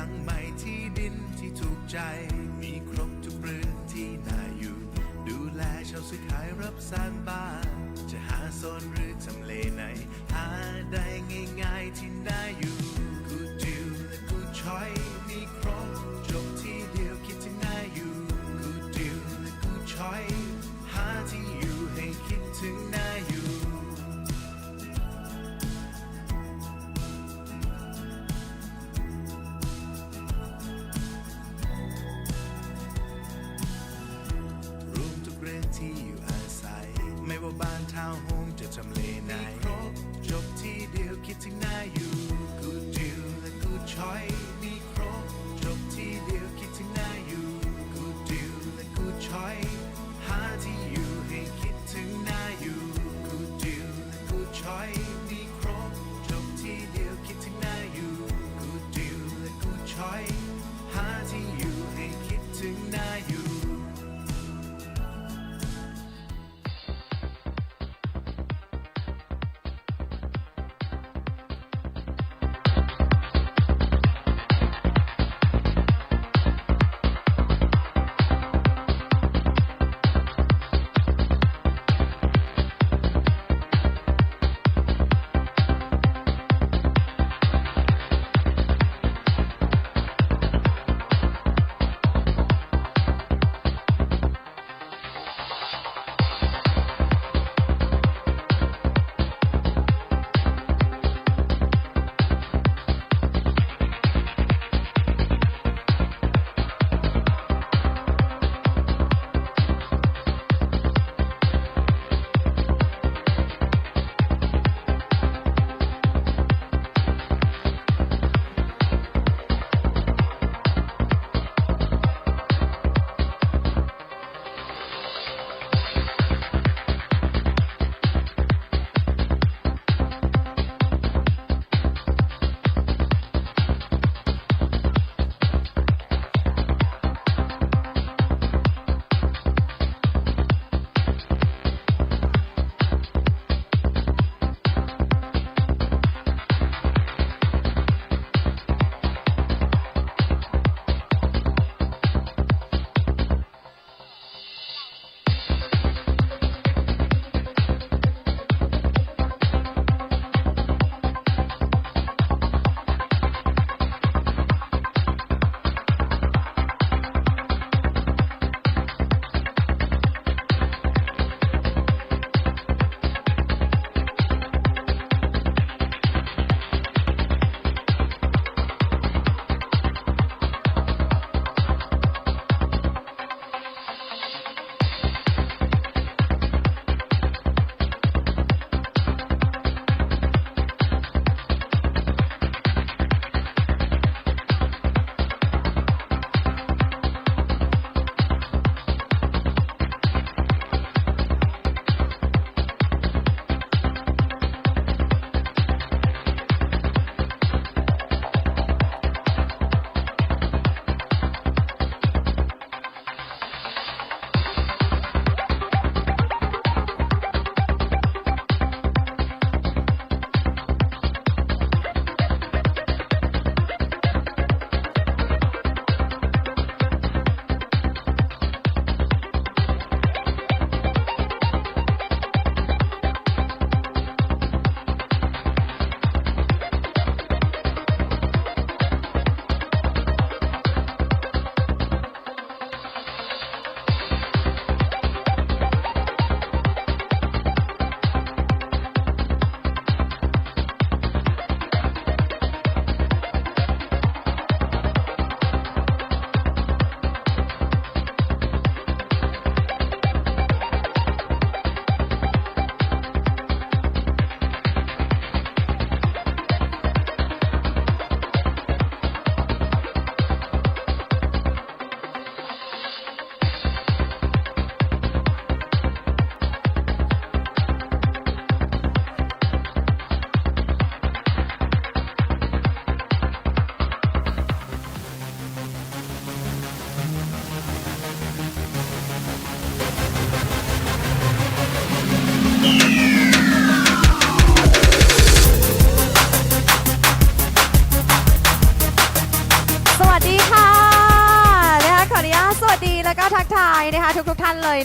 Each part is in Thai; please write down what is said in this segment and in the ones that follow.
ลังใหม่ที่ดินที่ถูกใจ มีครบทุกเรื่องที่น่าอยู่ ดูแลชาวซื้อขายรับสร้างบ้าน จะหาโซนหรือทำเลไหน หาได้ง่ายๆที่น่าอยู่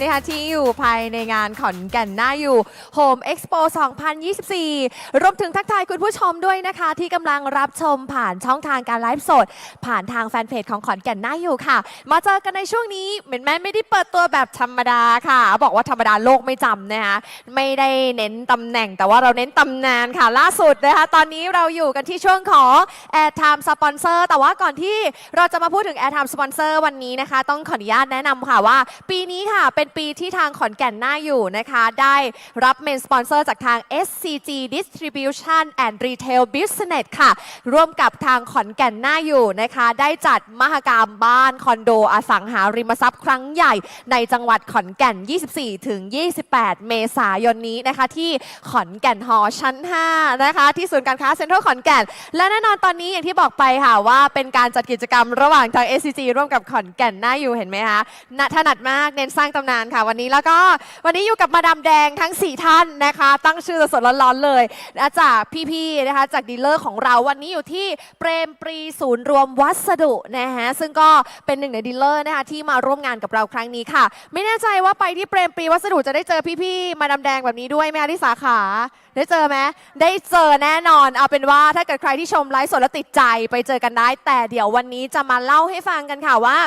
นะคะที่อยู่ภายในงานขอนแก่นหน้าอยู่ Home Expo 2024 รวมถึงทักทายคุณผู้ชมด้วยนะคะ ที่กำลังรับชมผ่านช่องทางการไลฟ์สด ผ่านทางแฟนเพจของขอนแก่นหน้าอยู่ค่ะ มาเจอกันในช่วงนี้เหมือนแม่ไม่ได้เปิดตัวแบบธรรมดาค่ะ บอกว่าธรรมดาโลกไม่จำนะคะไม่ได้เน้นตำแหน่ง แต่ว่าเราเน้นตำนานค่ะล่าสุดนะคะตอนนี้เราอยู่กันที่ช่วงของ Airtime Sponsor แต่ว่าก่อนที่เราจะมาพูดถึง Airtime Sponsor วันนี้นะคะ ต้องขออนุญาตแนะนำค่ะว่า ปีนี้ค่ะเป็นปีที่ทางขอนแก่นหน้าอยู่นะคะ ได้รับเมนสปอนเซอร์จากทาง SCG Distribution and Retail Business ค่ะ ร่วมกับทางขอนแก่นหน้าอยู่นะคะ ได้จัดมหกรรมบ้านคอนโดอสังหาริมทรัพย์ครั้งใหญ่ ในจังหวัดขอนแก่น 24 ถึง 28 เมษายนนี้นะคะ ที่ขอนแก่นฮอชั้น 5 นะคะ ที่ศูนย์การค้าเซ็นทรัลขอนแก่น และแน่นอนตอนนี้อย่างที่บอกไปค่ะว่าเป็นการจัดกิจกรรมระหว่างทาง SCG ร่วมกับขอนแก่นหน้าอยู่เห็นไหมคะถนัดมากเน้นสร้างตำนานค่ะวันนี้แล้วก็วันนี้อยู่กับมาดามแดงทั้ง 4 ท่านนะคะ ตั้งชื่อสดๆร้อนๆเลยนะจากพี่ๆนะคะจากดีลเลอร์ของเราวันนี้อยู่ที่เปรมปรีศูนย์รวมวัสดุนะฮะซึ่งก็เป็นหนึ่งในดีลเลอร์นะคะที่มาร่วมงานกับเราครั้งนี้ค่ะ ไม่แน่ใจว่าไปที่เปรมปรีวัสดุจะได้เจอพี่ๆมาดามแดงแบบนี้ด้วยไหมคะที่สาขา ได้เจอไหมได้เจอแน่นอน เอาเป็นว่าถ้าเกิดใครที่ชมไลฟ์สดแล้วติดใจไปเจอกันได้ แต่เดี๋ยววันนี้จะมาเล่าให้ฟังกันค่ะว่า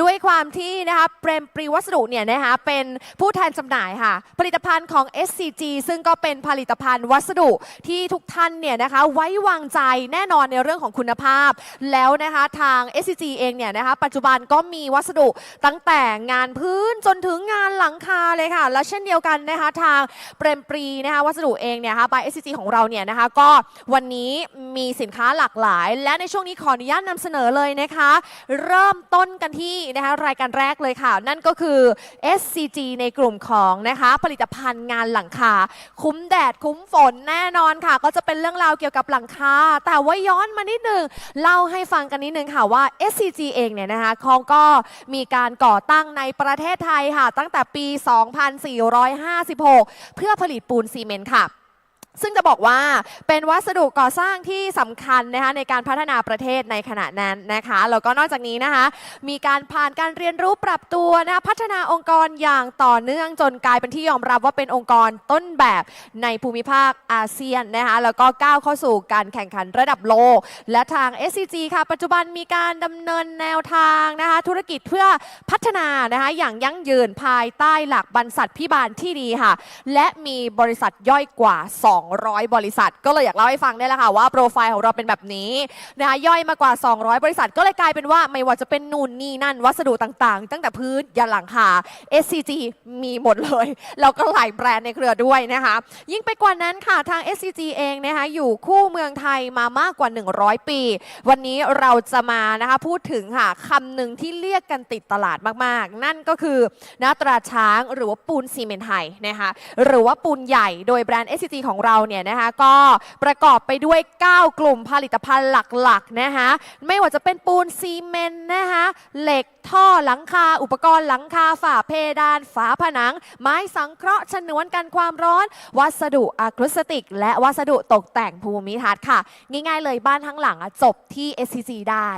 ด้วยความที่นะคะเปรมปรีวัสดุเนี่ยนะคะเป็นผู้แทนจำหน่ายค่ะ ผลิตภัณฑ์ของ SCG ซึ่งก็เป็นผลิตภัณฑ์วัสดุที่ทุกท่านเนี่ยนะคะไว้วางใจแน่นอนในเรื่องของคุณภาพ แล้วนะคะทาง SCG เองเนี่ยนะคะปัจจุบันก็มีวัสดุตั้งแต่งานพื้นจนถึงงานหลังคาเลยค่ะ และเช่นเดียวกันนะคะทางเปรมปรีนะคะวัสดุเองเนี่ยนะคะ by SCG ของเราเนี่ยนะคะ ก็วันนี้มีสินค้าหลากหลาย และในช่วงนี้ขออนุญาตนำเสนอเลยนะคะ เริ่มต้นกันที่นะคะรายการแรกเลยค่ะ นั่นก็คือ SCG ในกลุ่มของนะคะผลิตภัณฑ์งานหลังคา คุ้มแดดคุ้มฝนแน่นอนค่ะ ก็จะเป็นเรื่องราวเกี่ยวกับหลังคา แต่ว่าย้อนมานิดนึงเล่าให้ฟังกันนิดนึงค่ะว่า SCG เองเนี่ยนะคะเขาก็มีการก่อตั้งในประเทศไทยค่ะ ตั้งแต่ปี 2456 เพื่อผลิตปูนซีเมนต์ค่ะ ซึ่งจะบอกว่าเป็นวัสดุก่อสร้างที่สำคัญนะคะในการพัฒนาประเทศในขณะนั้นนะคะแล้วก็นอกจากนี้นะคะ มีการผ่านการเรียนรู้ปรับตัวนะคะพัฒนาองค์กรอย่างต่อเนื่องจนกลายเป็นที่ยอมรับว่าเป็นองค์กรต้นแบบในภูมิภาคอาเซียนนะคะแล้วก็ก้าวเข้าสู่การแข่งขันระดับโลก และทาง SCG ค่ะ ปัจจุบันมีการดำเนินแนวทางนะคะธุรกิจเพื่อพัฒนานะคะอย่างยั่งยืนภายใต้หลักบรรษัทพิบาลที่ดีค่ะและมีบริษัทย่อยกว่า 2 200 บริษัท ก็เลยอยากเล่าให้ฟังได้แหละค่ะว่าโปรไฟล์ของเราเป็นแบบนี้นะคะย่อยมากว่า 200 บริษัท ก็เลยกลายเป็นว่าไม่ว่าจะเป็นนู่นนี่นั่น วัสดุต่างๆ ตั้งแต่พื้นยันหลังคา SCG มีหมดเลยแล้วก็หลายแบรนด์ในเครือด้วยนะคะยิ่งไปกว่านั้นค่ะทาง SCG เองนะคะอยู่คู่เมืองไทยมามากกว่า 100 ปี วันนี้เราจะมานะคะพูดถึงค่ะคำหนึ่งที่เรียกกันติดตลาดมากๆ นั่นก็คือนะตราช้างหรือว่าปูนซีเมนต์ไทยนะคะหรือว่าปูนใหญ่โดยแบรนด์ SCG ของเราเนี่ยนะคะก็ประกอบไปด้วย 9 กลุ่มผลิตภัณฑ์หลักๆนะคะไม่ว่าจะเป็นปูนซีเมนต์นะคะเหล็ก ท่อหลังคา อุปกรณ์หลังคาฝาเพดาน ฝาผนัง ไม้สังเคราะห์ฉนวนกันความร้อน วัสดุอะคริสติก และวัสดุตกแต่งภูมิทัศน์ค่ะ ง่ายๆเลยบ้านทั้งหลังอะจบที่ SCG ได้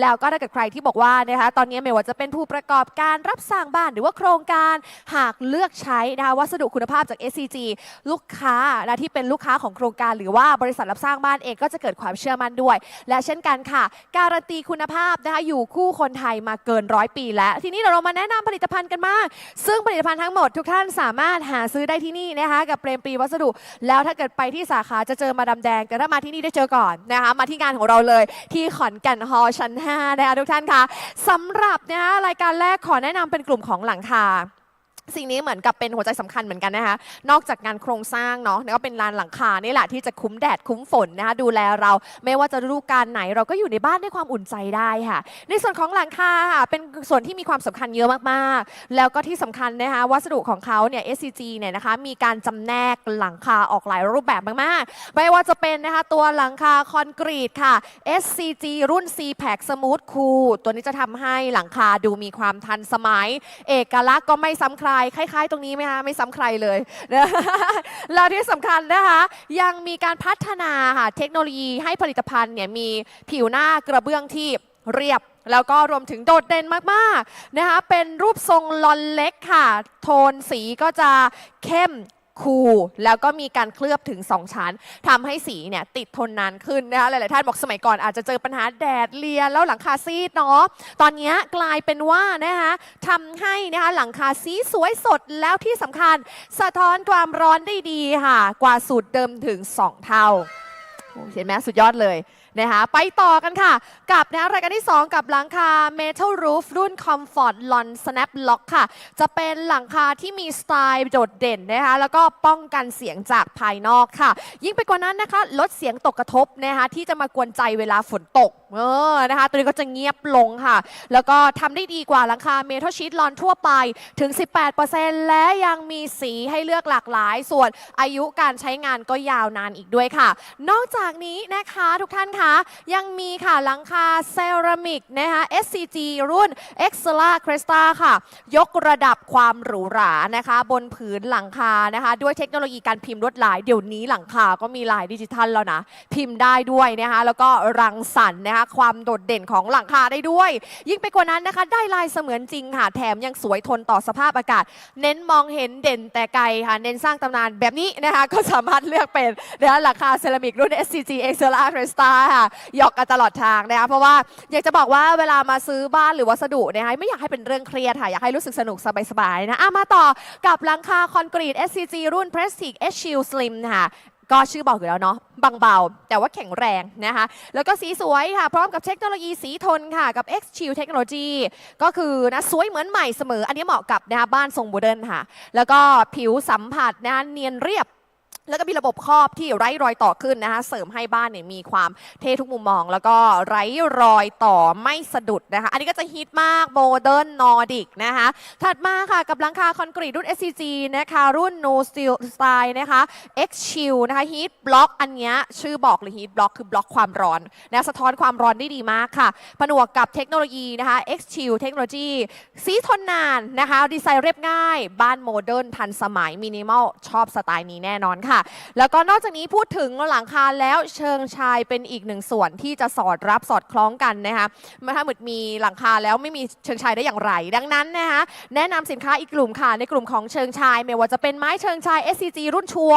แล้วก็ถ้าเกิดใครที่บอกว่านะคะตอนนี้ไม่ว่าจะเป็นผู้ประกอบการรับสร้างบ้านหรือว่าโครงการหากเลือกใช้นะคะวัสดุคุณภาพจาก SCG ลูกค้านะที่เป็นลูกค้าของโครงการหรือว่าบริษัทรับสร้างบ้านเองก็จะเกิดความเชื่อมั่นด้วย และเช่นกันค่ะ การันตีคุณภาพนะคะอยู่คู่คนไทยมาเกินร้อยปีแล้ว ทีนี้เรามาแนะนำผลิตภัณฑ์กันมาก ซึ่งผลิตภัณฑ์ทั้งหมดทุกท่านสามารถหาซื้อได้ที่นี่นะคะกับเปรมปรีวัสดุ แล้วถ้าเกิดไปที่สาขาจะเจอมาดามแดง แต่ถ้ามาที่นี่ได้เจอก่อนนะคะมาที่งานของเราเลยที่ขอนแก่นฮอลล์ชั้น5นะคะทุกท่านคะสำหรับนะคะรายการแรกขอแนะนำเป็นกลุ่มของหลังคา สิ่งนี้เหมือนกับเป็นหัวใจสำคัญเหมือนกันนะคะ นอกจากงานโครงสร้างเนาะแล้วก็เป็นลานหลังคานี่แหละที่จะคุ้มแดดคุ้มฝนนะคะดูแลเราไม่ว่าจะฤดูกาลไหนเราก็อยู่ในบ้านด้วยความอุ่นใจได้ค่ะ ในส่วนของหลังคาค่ะเป็นส่วนที่มีความสำคัญเยอะมากๆ แล้วก็ที่สำคัญนะคะวัสดุของเขาเนี่ย SCG เนี่ยนะคะมีการจำแนกหลังคาออกหลายรูปแบบมากๆ ไม่ว่าจะเป็นนะคะตัวหลังคาคอนกรีตค่ะ SCG รุ่น C Pack Smooth Cool ตัวนี้จะทำให้หลังคาดูมีความทันสมัย เอกลักษณ์ก็ไม่ซ้ำใครคล้าย ๆ ตรงนี้ไหมคะไม่ซ้ำใครเลยนะแล้วที่สำคัญนะคะ ยังมีการพัฒนาค่ะเทคโนโลยีให้ผลิตภัณฑ์เนี่ยมีผิวหน้ากระเบื้องที่เรียบแล้วก็รวมถึงโดดเด่นมาก ๆ นะคะ เป็นรูปทรงลอนเล็กค่ะ โทนสีก็จะเข้ม คูลแล้วก็มีการเคลือบถึง 2 ชั้นทำให้สีเนี่ยติดทนนานขึ้นนะคะหลาย ๆ ท่านบอกสมัยก่อนอาจจะเจอปัญหาแดดเลียแล้วหลังคาซีดเนาะตอนนี้กลายเป็นว่านะคะทำให้นะคะหลังคาสีสวยสดแล้วที่สำคัญ สะท้อนความร้อนได้ดีค่ะ กว่าสูตรเดิมถึง 2 เท่าเห็นไหมสุดยอดเลย นะคะไปต่อกันค่ะ กับนะรายการที่ 2 กับหลังคา Metal Roof รุ่น Comfort Lon Snap Lock ค่ะ จะเป็นหลังคาที่มีสไตล์โดดเด่นนะคะแล้วก็ป้องกันเสียงจากภายนอกค่ะ ยิ่งไปกว่านั้นนะคะ ลดเสียงตกกระทบนะคะที่จะมากวนใจเวลาฝนตกเออนะคะตัวนี้ก็จะเงียบลงค่ะ แล้วก็ทำได้ดีกว่าหลังคา Metal Sheet Lon ทั่วไปถึง 18%และยังมีสีให้เลือกหลากหลาย ส่วนอายุการใช้งานก็ยาวนานอีกด้วยค่ะ นอกจากนี้นะคะทุกท่านค่ะยังมีค่ะหลังคาเซรามิกนะคะ SCG รุ่น e x c e l a Cresta ค่ะ ยกระดับความหรูหรานะคะ บนผืนหลังคานะคะ ด้วยเทคโนโลยีการพิมพ์ลวดลาย เดี๋ยวนี้หลังคาก็มีลายดิจิทัลแล้วนะ พิมพ์ได้ด้วยนะคะแล้วก็รังสรรค์นะคะความโดดเด่นของหลังคาได้ด้วย ยิ่งไปกว่านั้นนะคะ ได้ลายเสมือนจริงค่ะ แถมยังสวยทนต่อสภาพอากาศ เน้นมองเห็นเด่นแต่ไกลค่ะ เน้นสร้างตำนานแบบนี้นะคะก็สามารถเลือกเป็นนะคะหลังคาเซรามิกรุ่น SCG e x c e l a Cresta หยอกกันตลอดทางนะคะเพราะว่าอยากจะบอกว่าเวลามาซื้อบ้านหรือวัสดุนะคะไม่อยากให้เป็นเรื่องเครียดค่ะ อยากให้รู้สึกสนุกสบายๆนะอะมาต่อกับหลังคาคอนกรีต SCG รุ่น Prestige H Shield Slim ค่ะก็ชื่อบอกอยู่แล้วเนาะบางเบา แต่ว่าแข็งแรงนะคะ แล้วก็สีสวยค่ะ พร้อมกับเทคโนโลยีสีทนค่ะ กับ X Shield Technology ก็คือนะสวยเหมือนใหม่เสมอ อันนี้เหมาะกับนะคะบ้านทรงโมเดิร์นค่ะ แล้วก็ผิวสัมผัสนะเนียนเรียบ แล้วก็มีระบบครอบที่ไร้รอยต่อขึ้นนะคะเสริมให้บ้านเนี่ยมีความเท่ทุกมุมมอง แล้วก็ไร้รอยต่อไม่สะดุดนะคะอันนี้ก็จะฮิตมากโมเดิร์นนอร์ดิกนะคะถัดมาค่ะกับหลังคาคอนกรีตรุ่น SCG นะคะรุ่น No Steel Style นะคะ X Shield นะคะ Heat Block อันนี้ชื่อบอกเลย Heat Block คือบล็อกความร้อนนะสะท้อนความร้อนได้ดีมากค่ะ ผนวกกับเทคโนโลยีนะคะ X Shield Technology สีทนนานนะคะดีไซน์เรียบง่าย บ้านโมเดิร์นทันสมัยมินิมอลชอบสไตล์นี้แน่นอนค่ะแล้วก็นอกจากนี้พูดถึงหลังคาแล้วเชิงชายเป็นอีกหนึ่งส่วนที่จะสอดรับสอดคล้องกันนะคะเมื่อถ้าหมดมีหลังคาแล้วไม่มีเชิงชายได้อย่างไร ดังนั้นนะคะแนะนำสินค้าอีกกลุ่มค่ะในกลุ่มของเชิงชาย ไม่ว่าจะเป็นไม้เชิงชาย SCG รุ่นชัว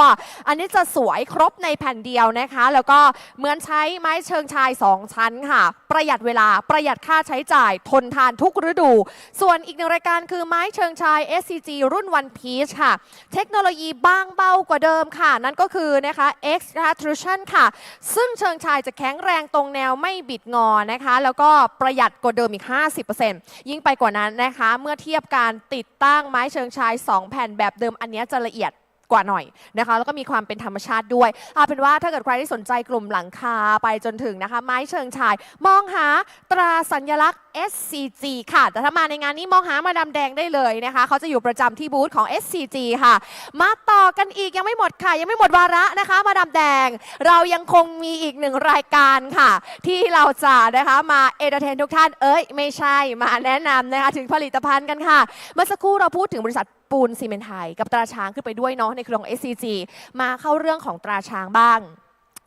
อันนี้จะสวยครบในแผ่นเดียวนะคะ แล้วก็เหมือนใช้ไม้เชิงชาย 2 ชั้นค่ะ ประหยัดเวลาประหยัดค่าใช้จ่าย ทนทานทุกฤดู ส่วนอีกหนึ่งรายการคือไม้เชิงชาย SCG รุ่น One Piece ค่ะ เทคโนโลยีบางเบากว่าเดิมค่ะนั่นก็คือนะคะ X นะคะ Trusion ค่ะ ซึ่งเชิงชายจะแข็งแรงตรงแนวไม่บิดงอนะคะ แล้วก็ประหยัดกว่าเดิมอีก 50%ยิ่งไปกว่านั้นนะคะ เมื่อเทียบการติดตั้งไม้เชิงชาย 2 แผ่นแบบเดิมอันเนี้ยจะละเอียด กว่าหน่อยนะคะ แล้วก็มีความเป็นธรรมชาติด้วยเอาเป็นว่าถ้าเกิดใครที่สนใจกลุ่มหลังคาไปจนถึงนะคะ ไม้เชิงชาย มองหาตราสัญลักษณ์ SCG ค่ะ แต่ถ้ามาในงานนี้มองหามาดามแดงได้เลยนะคะ เขาจะอยู่ประจำที่บูธของ SCG ค่ะ มาต่อกันอีกยังไม่หมดค่ะ ยังไม่หมดวาระนะคะ มาดามแดง เรายังคงมีอีกหนึ่งรายการค่ะ ที่เราจะนะคะมาเอเ r อร์เทนทุกท่านเอ้ย ไม่ใช่มาแนะนำนะคะถึงผลิตภัณฑ์กันค่ะ เมื่อสักครู่เราพูดถึงบริษัท ปูนซีเมนไทย กับตราช้างขึ้นไปด้วยเนาะในเครือของ SCG มาเข้าเรื่องของตราช้างบ้าง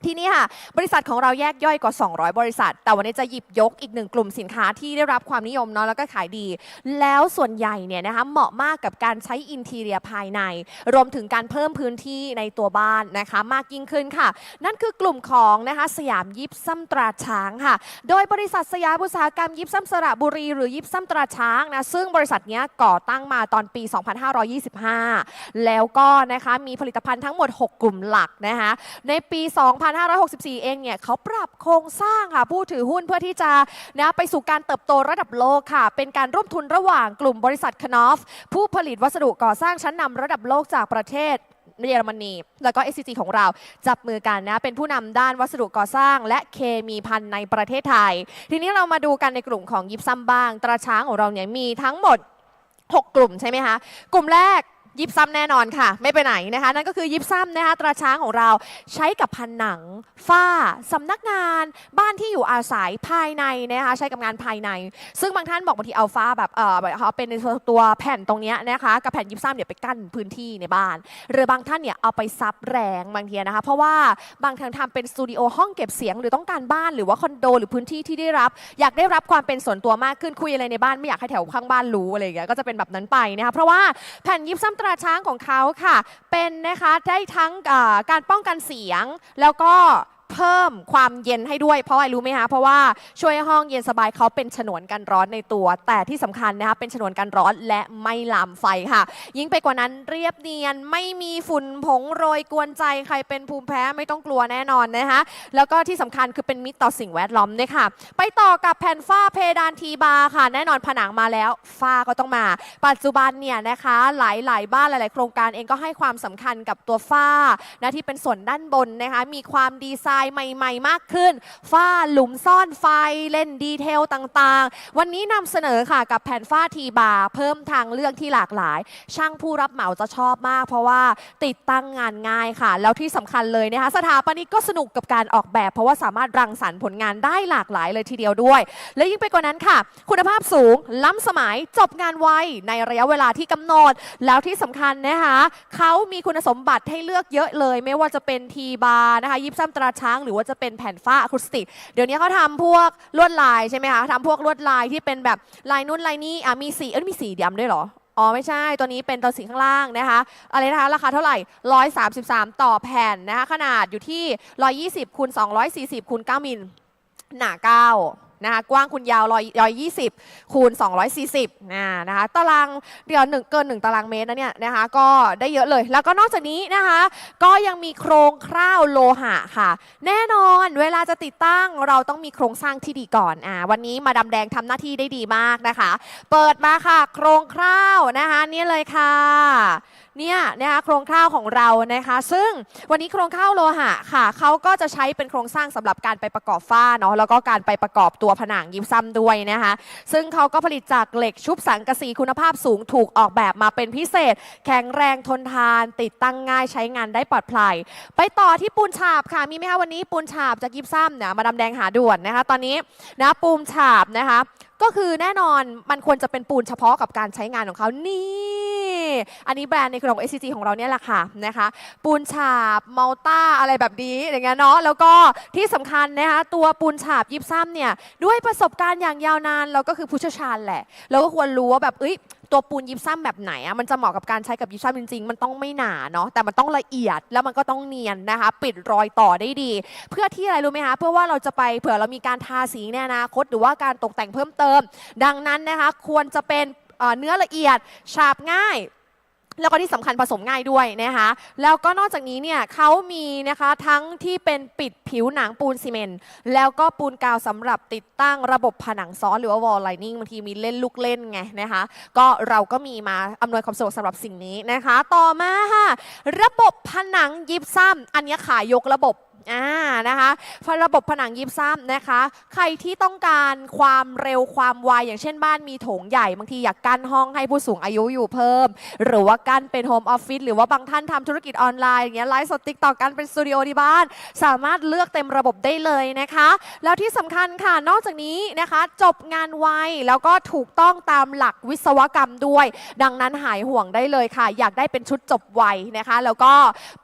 ทีนี้ค่ะ บริษัทของเราแยกย่อยกว่า 200 บริษัท แต่วันนี้จะหยิบยกอีกหนึ่งกลุ่มสินค้าที่ได้รับความนิยมเนาะแล้วก็ขายดี แล้วส่วนใหญ่เนี่ยนะคะเหมาะมากกับการใช้อินทีเรียภายใน รวมถึงการเพิ่มพื้นที่ในตัวบ้านนะคะ มากยิ่งขึ้นค่ะ นั่นคือกลุ่มของนะคะสยามยิปซัมตราช้างค่ะ โดยบริษัทสยามอุตสาหกรรมยิปซัมสระบุรีหรือยิปซัมตราช้างนะซึ่งบริษัทเนี้ยก่อตั้งมาตอนปี 2525 แล้วก็นะคะมีผลิตภัณฑ์ทั้งหมด 6 กลุ่มหลักนะคะในปี 2 2564 เองเนี่ยเขาปรับโครงสร้างค่ะผู้ถือหุ้นเพื่อที่จะนะไปสู่การเติบโตระดับโลกค่ะ เป็นการร่วมทุนระหว่างกลุ่มบริษัทคนอฟ ผู้ผลิตวัสดุก่อสร้างชั้นนำระดับโลกจากประเทศเยอรมนี แล้วก็ SCG ของเราจับมือกันนะ เป็นผู้นำด้านวัสดุก่อสร้าง และเคมีพันในประเทศไทย ทีนี้เรามาดูกันในกลุ่มของยิปซัมบ้าง ตราช้างของเราเนี่ยมีทั้งหมด 6 กลุ่มใช่ไหมคะ กลุ่มแรก ยิบซ้ำแน่นอนค่ะ ไม่ไปไหนนะคะ นั่นก็คือยิบซ้ำนะคะตราช้างของเราใช้กับผนัง ฝ้าสำนักงาน บ้านที่อยู่อาศัยภายในนะคะใช้กับงานภายใน ซึ่งบางท่านบอกบางทีเอาฝ้าแบบเออเขาเป็นตัวแผ่นตรงนี้นะคะกับแผ่นยิบซ้ำเนี่ยไปกั้นพื้นที่ในบ้าน หรือบางท่านเนี่ยเอาไปซับแรงบางทีนะคะ เพราะว่าบางท่านทำเป็นสตูดิโอห้องเก็บเสียงหรือต้องการบ้านหรือว่าคอนโดหรือพื้นที่ที่ได้รับ อยากได้รับความเป็นส่วนตัวมากขึ้นคุยอะไรในบ้านไม่อยากให้แถวข้างบ้านรู้อะไรอย่างเงี้ยก็จะเป็นแบบนั้นไปนะคะเพราะว่าแผ่นยิบซ้ำตราช้างของเขาค่ะ เป็นนะคะได้ทั้งการป้องกันเสียง แล้วก็ เพิ่มความเย็นให้ด้วยเพราะอะไรรู้ไหมคะเพราะว่าช่วยให้ห้องเย็นสบายเขาเป็นฉนวนกันร้อนในตัว แต่ที่สำคัญนะคะเป็นฉนวนกันร้อนและไม่ลามไฟค่ะ ยิ่งไปกว่านั้นเรียบเนียนไม่มีฝุ่นผงโรยกวนใจใครเป็นภูมิแพ้ไม่ต้องกลัวแน่นอนนะคะแล้วก็ที่สำคัญคือเป็นมิตรต่อสิ่งแวดล้อมด้วยค่ะ ไปต่อกับแผ่นฝ้าเพดานทีบาร์ค่ะ แน่นอนผนังมาแล้วฝ้าก็ต้องมา ปัจจุบันเนี่ยนะคะหลายๆ บ้านหลาย ๆ โครงการเองก็ให้ความสำคัญกับตัวฝ้านะที่เป็นส่วนด้านบนนะคะมีความดีไซน์ใหม่ ๆ มากขึ้น ฝ้าหลุมซ่อนไฟเล่นดีเทลต่างๆ วันนี้นำเสนอค่ะกับแผ่นฝ้าทีบาร์เพิ่มทางเลือกที่หลากหลาย ช่างผู้รับเหมาจะชอบมาก เพราะว่าติดตั้งงานง่ายค่ะ แล้วที่สำคัญเลยนะคะสถาปนิกก็สนุกกับการออกแบบ เพราะว่าสามารถรังสรรค์ผลงานได้หลากหลายเลยทีเดียวด้วย และยิ่งไปกว่านั้นค่ะ คุณภาพสูง ล้ำสมัยจบงานไวในระยะเวลาที่กำหนด แล้วที่สำคัญนะคะเขามีคุณสมบัติให้เลือกเยอะเลย ไม่ว่าจะเป็นทีบาร์นะคะยิบซ้ำตราชางหรือว่าจะเป็นแผ่นฝ้าอะคูสติก เดี๋ยวนี้เขาทำพวกลวดลายใช่ไหมคะทำพวกลวดลายที่เป็นแบบลายนู้นลายนี้อะมีสีเอ้ยมีสีดำด้วยเหรออ๋อไม่ใช่ ตัวนี้เป็นตัวสีข้างล่างนะคะอะไรนะคะ ราคาเท่าไหร่ 133 ต่อแผ่นนะคะ ขนาดอยู่ที่ 120คูณ240คูณ9มิลหนา9 นะคะกว้างคูณยาว120 คูณ 240นะนะคะตารางเดียวหนึ่งเกิน 1 ตารางเมตรนะเนี่ยนะคะก็ได้เยอะเลย แล้วก็นอกจากนี้นะคะก็ยังมีโครงคร่าวโลหะค่ะ แน่นอนเวลาจะติดตั้งเราต้องมีโครงสร้างที่ดีก่อนอ่าวันนี้มาดาแดงทำหน้าที่ได้ดีมากนะคะ เปิดมาค่ะ โครงคร่าวนะคะนี่เลยค่ะเนี่ยนะคะโครงคร่าวของเรานะคะ ซึ่งวันนี้โครงคร่าวโลหะค่ะเขาก็จะใช้เป็นโครงสร้างสำหรับการไปประกอบฝ้าเนาะแล้วก็การไปประกอบตัวผนังยิปซัมด้วยนะคะ ซึ่งเขาก็ผลิตจากเหล็กชุบสังกะสีคุณภาพสูงถูกออกแบบมาเป็นพิเศษ แข็งแรงทนทาน ติดตั้งง่ายใช้งานได้ปลอดภัย ไปต่อที่ปูนฉาบค่ะมีไหมคะวันนี้ปูนฉาบจากยิปซัมเนี่ยมาดามแดงหาด่วนนะคะ ตอนนี้นะปูนฉาบนะคะ ก็คือแน่นอนมันควรจะเป็นปูนเฉพาะกับการใช้งานของเขานี่ อันนี้แบรนด์ในเครือของ SCG ของเราเนี่ยแหละค่ะนะคะ ปูนฉาบมัลต้าอะไรแบบนี้อย่างเงี้ยเนาะแล้วก็ที่สำคัญนะคะตัวปูนฉาบยิบซ้ำเนี่ยด้วยประสบการณ์อย่างยาวนานเราก็คือผู้เชี่ยวชาญแหละเราก็ควรรู้ว่าแบบเอ้ย ตัวปูนยิปซัมแบบไหนอะมันจะเหมาะกับการใช้กับยิปซัมจริงๆ มันต้องไม่หนาเนาะแต่มันต้องละเอียดแล้วมันก็ต้องเนียนนะคะ ปิดรอยต่อได้ดี เพื่อที่อะไรรู้ไหมคะเพื่อว่าเราจะไปเผื่อเรามีการทาสีในอนาคตหรือว่าการตกแต่งเพิ่มเติม ดังนั้นนะคะ ควรจะเป็นเอ่อเนื้อละเอียดฉาบง่าย แล้วก็ที่สำคัญผสมง่ายด้วยนะคะแล้วก็นอกจากนี้เนี่ยเขามีนะคะทั้งที่เป็นปิดผิวหนังปูนซีเมนต์แล้วก็ปูนกาวสำหรับติดตั้งระบบผนังซ้อนหรือว่าวอลไลนิ่งบางทีมีเล่นลูกเล่นไงนะคะก็เราก็มีมาอำนวยความสะดวกสำหรับสิ่งนี้นะคะ ต่อมาค่ะระบบผนังยิบซ้ำอันนี้ขายยกระบบ อ่านะคะระบบผนังยิบซ้ำนะคะ ใครที่ต้องการความเร็วความไวอย่างเช่นบ้านมีโถงใหญ่บางทีอยากกั้นห้องให้ผู้สูงอายุอยู่เพิ่ม หรือว่ากั้นเป็นโฮมออฟฟิศหรือว่าบางท่านทำธุรกิจออนไลน์อย่างเงี้ยไลฟ์สดติ๊กต่อกันเป็นสตูดิโอที่บ้าน สามารถเลือกเต็มระบบได้เลยนะคะ แล้วที่สำคัญค่ะนอกจากนี้นะคะ จบงานไวแล้วก็ถูกต้องตามหลักวิศวกรรมด้วย ดังนั้นหายห่วงได้เลยค่ะ อยากได้เป็นชุดจบไวนะคะ แล้วก็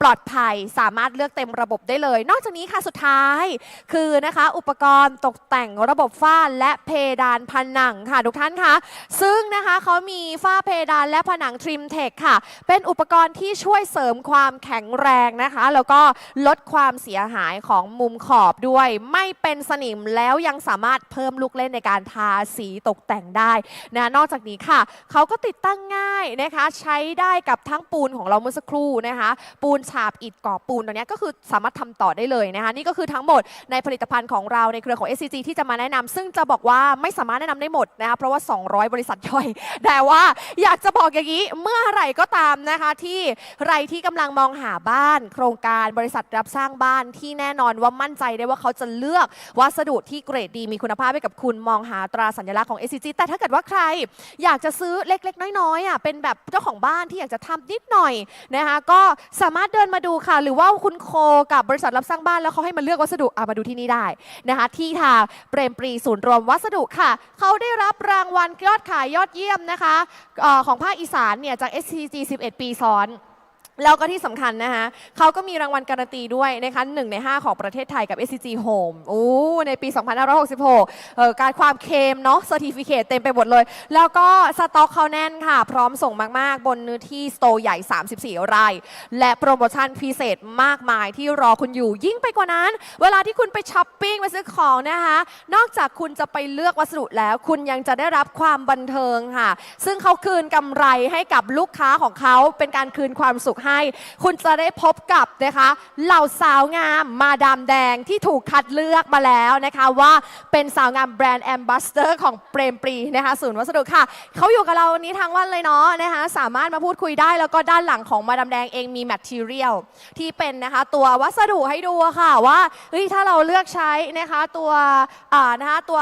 ปลอดภัยสามารถเลือกเต็มระบบได้เลยนอกจากนี้ค่ะสุดท้าย คือนะคะ อุปกรณ์ตกแต่งระบบฝ้าและเพดานผนังค่ะทุกท่านคะซึ่งนะคะเขามีฝ้าเพดานและผนังทริมเทคค่ะ เป็นอุปกรณ์ที่ช่วยเสริมความแข็งแรงนะคะ แล้วก็ลดความเสียหายของมุมขอบด้วย ไม่เป็นสนิมแล้วยังสามารถเพิ่มลูกเล่นในการทาสีตกแต่งได้นะนอกจากนี้ค่ะเขาก็ติดตั้งง่ายนะคะใช้ได้กับทั้งปูนของเราเมื่อสักครู่นะคะ ปูนฉาบอิฐก่อปูนตัวนี้ก็คือสามารถทำต่อได้เลยนะคะนี่ก็คือทั้งหมดในผลิตภัณฑ์ของเราในเครือของ SCG ที่จะมาแนะนำซึ่งจะบอกว่าไม่สามารถแนะนำได้หมดนะคะเพราะว่า 200 บริษัทย่อย แต่ว่าอยากจะบอกอย่างนี้เมื่อไหร่ก็ตามนะคะที่ใครที่กำลังมองหาบ้าน โครงการบริษัทรับสร้างบ้านที่แน่นอนว่ามั่นใจได้ว่าเขาจะเลือกวัสดุที่เกรดดีมีคุณภาพให้กับคุณมองหาตราสัญลักษณ์ของ SCG แต่ถ้าเกิดว่าใครอยากจะซื้อเล็ก ๆ น้อยๆอะเป็นแบบเจ้าของบ้านที่อยากจะทำนิดหน่อยนะคะก็สามารถเดินมาดูค่ะ หรือว่าคุณโคกับบริษัทรับสร้างบ้านแล้วเขาให้มาเลือกวัสดุอามาดูที่นี่ได้นะคะ ที่ทางเปรมปรีศูนย์รวมวัสดุค่ะ เขาได้รับรางวัลยอดขายยอดเยี่ยมนะคะออของภาคอีสานเนี่ยจาก SCG 11 ปีซ้อน แล้วก็ที่สำคัญนะคะเขาก็มีรางวัลการันตีด้วยนะคะหนึ่งใน 5 ของประเทศไทยกับ SCG Home โอ้ในปี 2566เอ่อการความเค็มเนาะ c e r t i f i c a t e เต็มไปหมดเลย แล้วก็สต็อกเขาแน่นค่ะ พร้อมส่งมาก ๆ บนเนื้อที่สโตร์ใหญ่ 34 ไร่ และโปรโมชั่นพิเศษมากมายที่รอคุณอยู่ยิ่งไปกว่านั้น เวลาที่คุณไปช้อปปิ้งไปซื้อของนะคะนอกจากคุณจะไปเลือกวัสดุแล้ว คุณยังจะได้รับความบันเทิงค่ะ ซึ่งเขาคืนกำไรให้กับลูกค้าของเขาเป็นการคืนความสุขให้คุณจะได้พบกับนะคะเหล่าสาวงามมาดามแดงที่ถูกคัดเลือกมาแล้วนะคะว่าเป็นสาวงามแบรนด์แอมบ s สเตอร์ของเปรมปรีนะคะศูนย์วัสดุค่ะ เขาอยู่กับเราวันนี้ทั้งวันเลยเนาะนะคะสามารถมาพูดคุยได้แล้วก็ด้านหลังของมาดามแดงเองมีแมทเทียลที่เป็นนะคะตัววัสดุให้ดูค่ะว่าเฮ้ยถ้าเราเลือกใช้นะคะตัวอ่านะคะตัว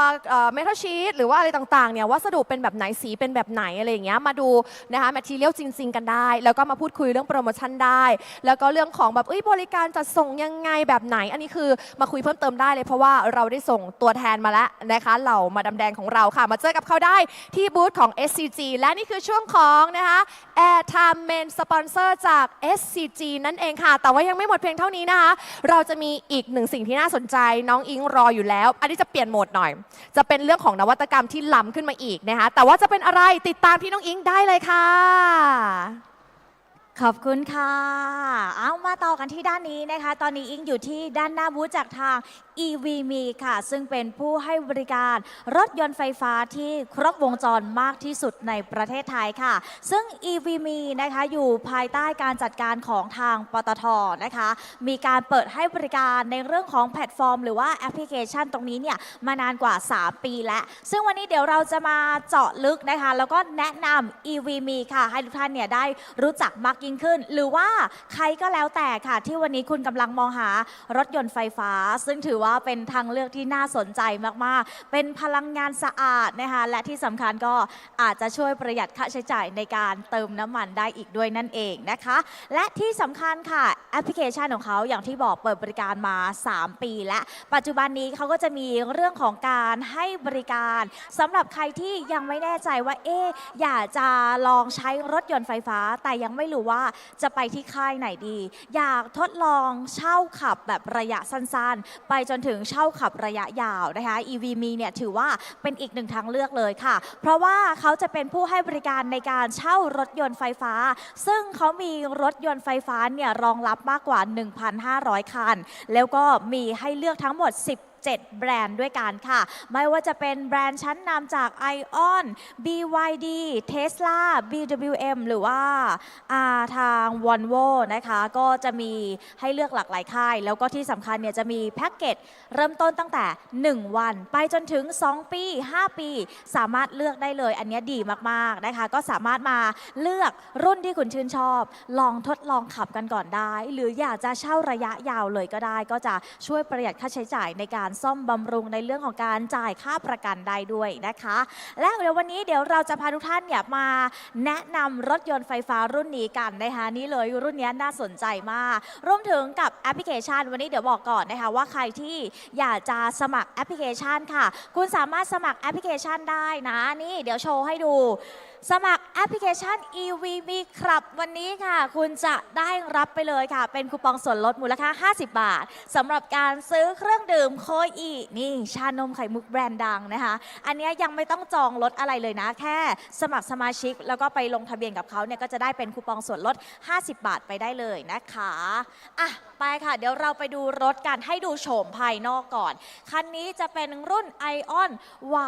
เมทัลชีตหรือว่าอะไรต่างๆเนี่ยวัสดุเป็นแบบไหนสีเป็นแบบไหนอะไรอย่างเงี้ยมาดูนะคะแมทเทียลจริง ๆ กันได้ แล้วก็มาพูดคุยเรื่องโปรโมชั่นได้ แล้วก็เรื่องของแบบเอ้ยบริการจัดส่งยังไงแบบไหน อันนี้คือมาคุยเพิ่มเติมได้เลยเพราะว่าเราได้ส่งตัวแทนมาแล้วนะคะเหล่ามาดาแดงของเราค่ะ มาเจอกับเขาได้ที่บูธของ SCG และนี่คือช่วงของนะคะ Airtime Main Sponsor จาก SCG นั่นเองค่ะ แต่ว่ายังไม่หมดเพียงเท่านี้นะคะ เราจะมีอีกหนึ่งสิ่งที่น่าสนใจน้องอิงรออยู่แล้ว อันนี้จะเปลี่ยนโหมดหน่อย จะเป็นเรื่องของนวัตกรรมที่ล้ำขึ้นมาอีกนะคะ แต่ว่าจะเป็นอะไรติดตามพี่น้องอิงได้เลยค่ะ ขอบคุณค่ะ เอามาต่อกันที่ด้านนี้นะคะ ตอนนี้อิงอยู่ที่ด้านหน้าบูธจากทาง EVM ค่ะ ซึ่งเป็นผู้ให้บริการรถยนต์ไฟฟ้าที่ครบวงจรมากที่สุดในประเทศไทยค่ะ ซึ่ง EVM นะคะอยู่ภายใต้การจัดการของทางปตทนะคะ มีการเปิดให้บริการในเรื่องของแพลตฟอร์ม หรือว่าแอปพลิเคชันตรงนี้เนี่ยมานานกว่า 3 ปีแล้ว ซึ่งวันนี้เดี๋ยวเราจะมาเจาะลึกนะคะ แล้วก็แนะนำ EVM ค่ะ ให้ทุกท่านเนี่ยได้รู้จักมากยิ่งขึ้น หรือว่าใครก็แล้วแต่ค่ะ ที่วันนี้คุณกำลังมองหารถยนต์ไฟฟ้า ซึ่งถือว่าเป็นทางเลือกที่น่าสนใจมากๆ เป็นพลังงานสะอาดนะคะและที่สำคัญก็อาจจะช่วยประหยัดค่าใช้จ่ายในการเติมน้ำมันได้อีกด้วยนั่นเองนะคะ และที่สำคัญค่ะแอปพลิเคชันของเขาอย่างที่บอกเปิดบริการมา 3 ปี และปัจจุบันนี้เขาก็จะมีเรื่องของการให้บริการสำหรับใครที่ยังไม่แน่ใจว่าเอ๊อยากจะลองใช้รถยนต์ไฟฟ้า แต่ยังไม่รู้ว่าจะไปที่ค่ายไหนดี อยากทดลองเช่าขับแบบระยะสั้นๆ ไปจนถึงเช่าขับระยะยาวนะคะ EVM เนี่ยถือว่าเป็นอีกหนึ่งทางเลือกเลยค่ะ เพราะว่าเขาจะเป็นผู้ให้บริการในการเช่ารถยนต์ไฟฟ้า ซึ่งเขามีรถยนต์ไฟฟ้าเนี่ยรองรับมากกว่า 1,500 คัน แล้วก็มีให้เลือกทั้งหมด 10 7 แบรนด์ด้วยกันค่ะ ไม่ว่าจะเป็นแบรนด์ชั้นนำจาก ION BYD Tesla BWM หรือว่าอ่าทาง Volvo นะคะก็จะมีให้เลือกหลากหลายค่าย แล้วก็ที่สำคัญเนี่ยจะมีแพ็กเกจเริ่มต้นตั้งแต่ 1 วัน ไปจนถึง 2 ปี 5 ปี สามารถเลือกได้เลย อันนี้ดีมากๆนะคะ ก็สามารถมาเลือกรุ่นที่คุณชื่นชอบ ลองทดลองขับกันก่อนได้ หรืออยากจะเช่าระยะยาวเลยก็ได้ ก็จะช่วยประหยัดค่าใช้จ่ายในการซ่อมบำรุงในเรื่องของการจ่ายค่าประกันได้ด้วยนะคะ และเดี๋ยววันนี้เดี๋ยวเราจะพาทุกท่านเนี่ยมาแนะนำรถยนต์ไฟฟ้ารุ่นนี้กันนะคะนี่เลยรุ่นนี้น่าสนใจมาก รวมถึงกับแอปพลิเคชัน วันนี้เดี๋ยวบอกก่อนนะคะว่าใครที่อยากจะสมัครแอปพลิเคชันค่ะ คุณสามารถสมัครแอปพลิเคชันได้นะนี่เดี๋ยวโชว์ให้ดูสมัครแอปพลิเคชัน EVB ครับวันนี้ค่ะ คุณจะได้รับไปเลยค่ะ เป็นคูปองส่วนลดมูลค่า 50 บาทสำหรับการซื้อเครื่องดื่มโค้อีนี่ ชานมไข่มุกแบรนด์ดังนะคะ อันนี้ยังไม่ต้องจองลดอะไรเลยนะ แค่สมัครสมาชิก แล้วก็ไปลงทะเบียนกับเขาเนี่ยก็จะได้เป็นคูปองส่วนลด 50 บาทไปได้เลยนะคะอะไปค่ะ เดี๋ยวเราไปดูรถกันให้ดูโฉมภายนอกก่อน คันนี้จะเป็นรุ่น Ion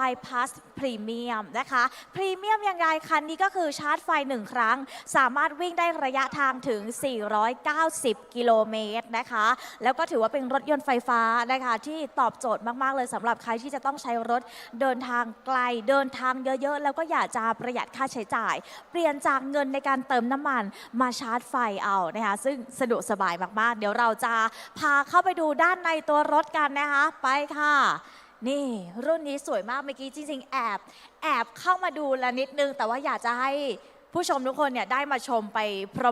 Y Plus Premium นะคะ พรีเมียมยังไงคันนี้ก็คือชาร์จไฟ 1 ครั้ง สามารถวิ่งได้ระยะทางถึง 490 กิโลเมตรนะคะ แล้วก็ถือว่าเป็นรถยนต์ไฟฟ้านะคะ ที่ตอบโจทย์มาก ๆ เลยสำหรับใครที่จะต้องใช้รถเดินทางไกลเดินทางเยอะ ๆ แล้วก็อยากจะประหยัดค่าใช้จ่าย เปลี่ยนจากเงินในการเติมน้ำมันมาชาร์จไฟเอานะคะซึ่งสะดวกสบายมากๆเดี๋ยวเราจะพาเข้าไปดูด้านในตัวรถกันนะคะ ไปค่ะ นี่รุ่นนี้สวยมากเมื่อกี้จริง ๆ แอบแอบเข้ามาดูแล้วนิดนึง แต่ว่าอยากจะให้ผู้ชมทุกคนเนี่ยได้มาชมไป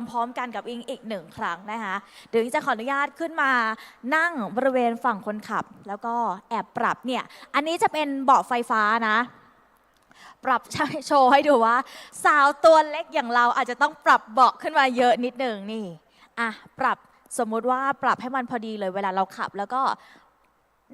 พร้อมๆ กันกับอิงอีกหนึ่งครั้งนะคะเดี๋ยวอิงจะขออนุญาตขึ้นมานั่งบริเวณฝั่งคนขับ แล้วก็แอบปรับเนี่ย อันนี้จะเป็นเบาะไฟฟ้านะ ปรับโชว์ให้ดูว่า สาวตัวเล็กอย่างเราอาจจะต้องปรับเบาะขึ้นมาเยอะนิดหนึ่งนี่อะปรับ สมมุติว่าปรับให้มันพอดีเลยเวลาเราขับ แล้วก็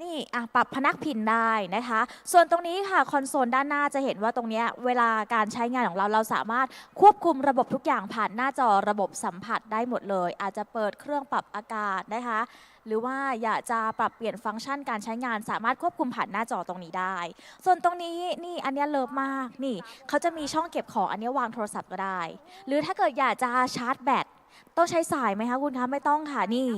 นี่อะปรับพนักพิงได้นะคะ ส่วนตรงนี้ค่ะคอนโซลด้านหน้าจะเห็นว่าตรงนี้เวลาการใช้งานของเราเราสามารถควบคุมระบบทุกอย่างผ่านหน้าจอระบบสัมผัสได้หมดเลย อาจจะเปิดเครื่องปรับอากาศนะคะ หรือว่าอยากจะปรับเปลี่ยนฟังก์ชันการใช้งาน สามารถควบคุมผ่านหน้าจอตรงนี้ได้ ส่วนตรงนี้นี่อันนี้เลิฟมากนี่เขาจะมีช่องเก็บของอันนี้วางโทรศัพท์ก็ได้ หรือถ้าเกิดอยากจะชาร์จแบต ต้องใช้สายไหมคะคุณคะไม่ต้องค่ะนี่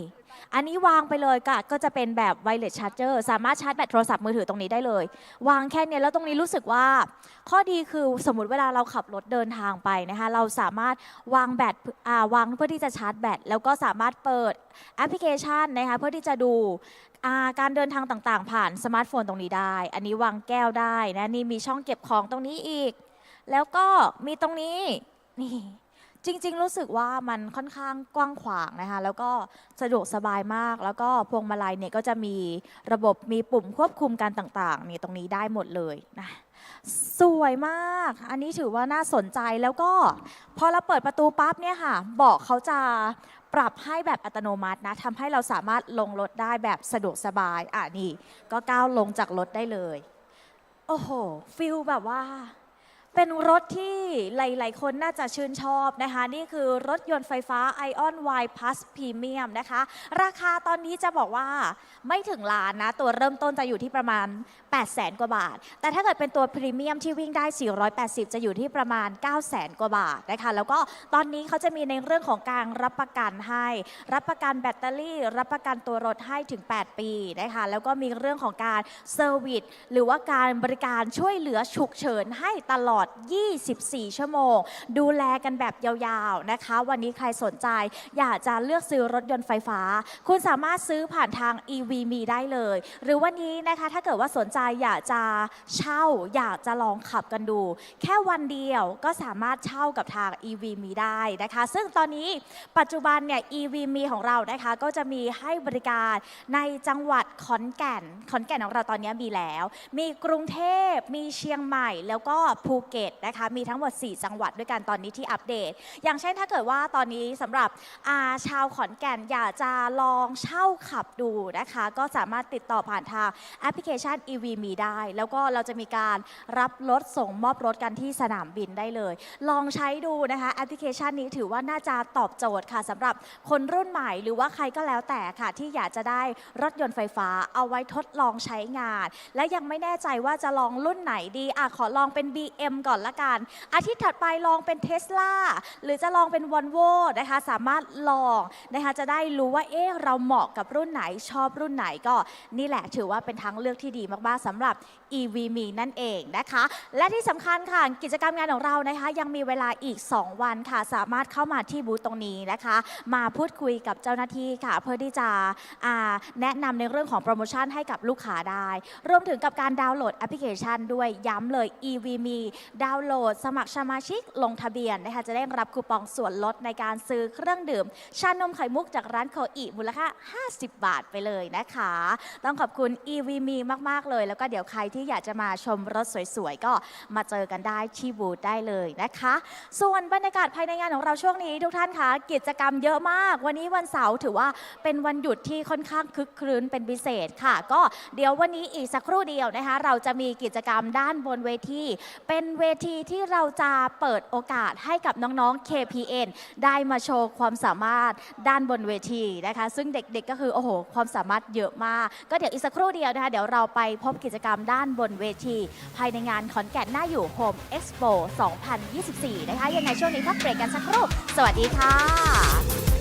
อันนี้วางไปเลยก็ก็จะเป็นแบบไวเลสชาร์จเจอร์สามารถชาร์จแบตโทรศัพท์มือถือตรงนี้ได้เลย วางแค่เนี้ยแล้วตรงนี้รู้สึกว่า ข้อดีคือสมมติเวลาเราขับรถเดินทางไปนะคะเราสามารถวางแบตอ่าวางเพื่อที่จะชาร์จแบตแล้วก็สามารถเปิดแอปพลิเคชันนะคะเพื่อที่จะดูการเดินทางต่างๆ ผ่านสมาร์ทโฟนตรงนี้ได้ อันนี้วางแก้วได้นะนี่มีช่องเก็บของตรงนี้อีก แล้วก็มีตรงนี้นี่ จริง ๆ รู้สึกว่ามันค่อนข้างกว้างขวางนะคะ แล้วก็สะดวกสบายมาก แล้วก็พวงมาลัยเนี่ยก็จะมีระบบมีปุ่มควบคุมการต่างๆนี่ตรงนี้ได้หมดเลยนะสวยมาก อันนี้ถือว่าน่าสนใจแล้วก็ พอเราเปิดประตูปั๊บเนี่ยค่ะเบาะเขาจะปรับให้แบบอัตโนมัตินะทำให้เราสามารถลงรถได้แบบสะดวกสบาย อะนี่ ก็ก้าวลงจากรถได้เลย โอ้โหฟิลแบบว่า เป็นรถที่หลาย ๆ คนน่าจะชื่นชอบนะคะ นี่คือรถยนต์ไฟฟ้า Ion Y Plus Premium นะคะ ราคาตอนนี้จะบอกว่าไม่ถึงล้านนะ ตัวเริ่มต้นจะอยู่ที่ประมาณ 8 0 0แสนกว่าบาท แต่ถ้าเกิดเป็นตัวพรีเมียมที่วิ่งได้ 480 จะอยู่ที่ประมาณ 9 0 0แสนกว่าบาทนะคะ แล้วก็ตอนนี้เขาจะมีในเรื่องของการรับประกันให้ รับประกันแบตเตอรี่ รับประกันตัวรถให้ถึง 8 ปีนะคะ แล้วก็มีเรื่องของการเซอร์วิสหรือว่าการบริการช่วยเหลือฉุกเฉินให้ตลอด24 ชั่วโมง ดูแลกันแบบยาวๆนะคะ วันนี้ใครสนใจ อยากจะเลือกซื้อรถยนต์ไฟฟ้า คุณสามารถซื้อผ่านทาง EVM ได้เลย หรือวันนี้นะคะถ้าเกิดว่าสนใจอยากจะเช่า อยากจะลองขับกันดู แค่วันเดียวก็สามารถเช่ากับทาง EVM ได้นะคะ ซึ่งตอนนี้ปัจจุบันเนี่ย EVM ของเรานะคะก็จะมีให้บริการในจังหวัดขอนแก่น ขอนแก่นของเราตอนนี้มีแล้ว มีกรุงเทพมีเชียงใหม่แล้วก็ภูเก็ตนะคะมีทั้งหมด 4 จังหวัดด้วยกันตอนนี้ที่อัปเดต อย่างเช่นถ้าเกิดว่าตอนนี้สำหรับอาชาวขอนแก่นอยากจะลองเช่าขับดูนะคะ ก็สามารถติดต่อผ่านทางแอปพลิเคชัน EV มีได้ แล้วก็เราจะมีการรับรถส่งมอบรถกันที่สนามบินได้เลย ลองใช้ดูนะคะแอปพลิเคชันนี้ถือว่าน่าจะตอบโจทย์ค่ะสำหรับคนรุ่นใหม่หรือว่าใครก็แล้วแต่ค่ะ ที่อยากจะได้รถยนต์ไฟฟ้าเอาไว้ทดลองใช้งาน และยังไม่แน่ใจว่าจะลองรุ่นไหนดีอะขอลองเป็น BM ก่อนละกัน อาทิตย์ถัดไปลองเป็นเท s l a หรือจะลองเป็น v o l v o นะคะสามารถลองนะคะจะได้รู้ว่าเอ๊ะเราเหมาะกับรุ่นไหนชอบรุ่นไหนก็นี่แหละถือว่าเป็นทางเลือกที่ดีมากๆสำหรับ EV m e นั่นเองนะคะ และที่สำคัญค่ะกิจกรรมงานของเรานะคะ ยังมีเวลาอีก 2 วันค่ะ สามารถเข้ามาที่บูธตรงนี้นะคะ มาพูดคุยกับเจ้าหน้าที่ค่ะ เพื่อที่จะแนะนำในเรื่องของโปรโมชั่นให้กับลูกค้าได้ รวมถึงกับการดาวน์โหลดแอปพลิเคชันด้วยย้ำเลย EV m e ดาวน์โหลดสมัครสมาชิกลงทะเบียนนะคะจะได้รับคูปองส่วนลดในการซื้อเครื่องดื่ม ชานมไข่มุกจากร้านโคอีมูลค่า 50 บาทไปเลยนะคะ ต้องขอบคุณ EVM มาก ๆ เลย แล้วก็เดี๋ยวใครที่อยากจะมาชมรถสวย ๆ ก็มาเจอกันได้ที่บูธได้เลยนะคะ ส่วนบรรยากาศภายในงานของเราช่วงนี้ทุกท่านคะกิจกรรมเยอะมาก วันนี้วันเสาร์ถือว่าเป็นวันหยุดที่ค่อนข้างคึกครื้นเป็นพิเศษค่ะ ก็เดี๋ยววันนี้อีกสักครู่เดียวนะคะ เราจะมีกิจกรรมด้านบนเวทีเป็นเวทีที่เราจะเปิดโอกาสให้กับน้องๆ KPN ได้มาโชว์ความสามารถด้านบนเวทีนะคะ ซึ่งเด็กๆก็คือโอ้โหความสามารถเยอะมาก ก็เดี๋ยวอีกสักครู่เดียวนะคะ เดี๋ยวเราไปพบกิจกรรมด้านบนเวที ภายในงานขอนแก่นหน้าอยู่ Home Expo 2024 นะคะ ยังไงช่วงนี้พักเบรกกันสักครู่ สวัสดีค่ะ